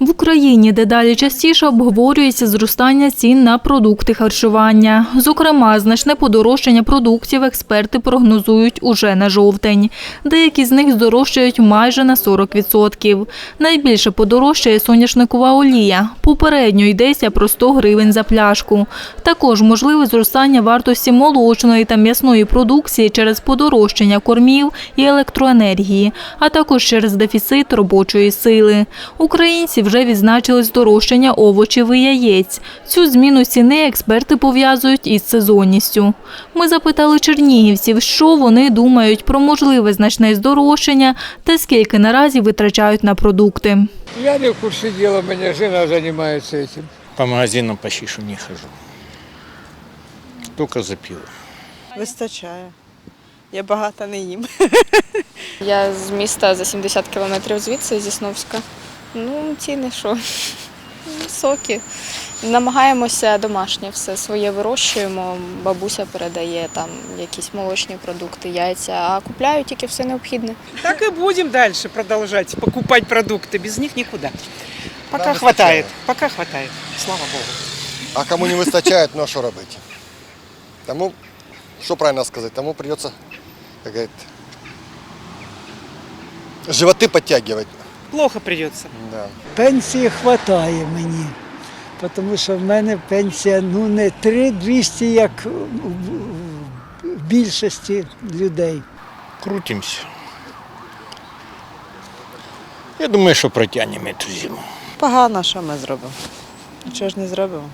Україні дедалі частіше обговорюється зростання цін на продукти харчування. Зокрема, значне подорожчання продуктів експерти прогнозують уже на жовтень. Деякі з них здорожчають майже на 40%. Найбільше подорожчає соняшникова олія. Попередньо йдеться про 100 гривень за пляшку. Також можливе зростання вартості молочної та м'ясної продукції через подорожчання кормів і електроенергії, а також через дефіцит робочої сили. Українці вже відзначили здорожчання овочів і яєць. Цю зміну ціни експерти пов'язують із сезонністю. Ми запитали чернігівців, що вони думають про можливе значне здорожчання та скільки наразі витрачають на продукти. Я не в курсе дела, у меня жена занимается этим. По магазинам почти что не хожу. Только за пиво. Вистачає. Я багато не їм. Я з міста за 70 кілометрів звідси, зі Сновська. Ну, ціни що? Соки. Намагаємося домашнє все своє вирощуємо. Бабуся передає там якісь молочні продукти, яйця, а купляю тільки все необхідне. Так и будем дальше продолжать покупать продукты. Без них никуда. Пока Нам хватает. вистачає. Слава Богу. А кому не вистачає, ну а що робити? Тому, що правильно сказати, тому придется, как говорит, животи підтягувати. Плохо придется. Да. Пенсії вистачає мені, тому що в мене пенсія ну не 3200, як в- більшості людей. Крутимся. Я думаю, що протягнемо цю зиму. Погано, що ми зробимо. Нічого ж не зробимо.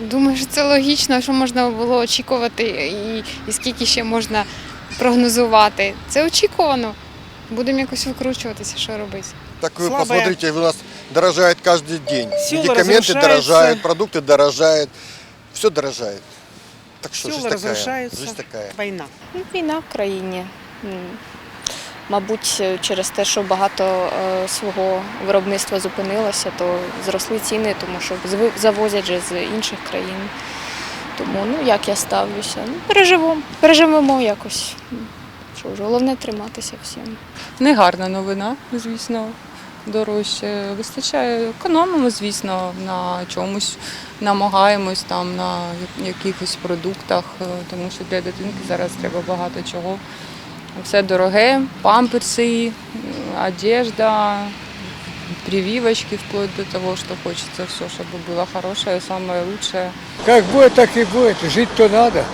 Думаю, що це логічно, що можна було очікувати і, і скільки ще можна прогнозувати. Це очікувано. Будемо якось викручуватися, що робити. Так вы Слабая. посмотрите, у нас дорожает каждый день. Сила Медикаменты разрушается. дорожают, продукты дорожают, все дорожает. Так что Сила жизнь такая. разрушается. Жизнь такая. Война. Ну, Війна в країні. М, Мабуть, через те, що багато е, свого виробництва зупинилося, то зросли ціни, тому що зви- завозять же з інших країн. Тому ну як я ставлюся? Ну, переживемо, переживемо якось. Що ж, головне триматися всім. Негарна новина, звісно, дорожче. Вистачає, економимо, звісно, на чомусь, намагаємось там на якихось продуктах, е, тому що для дитинки зараз треба багато чого. Все дороге, памперси, одежда, прививочки, вплоть до того, что хочется все, чтобы было хорошее, самое лучшее. Как будет, так и будет. Жить то надо.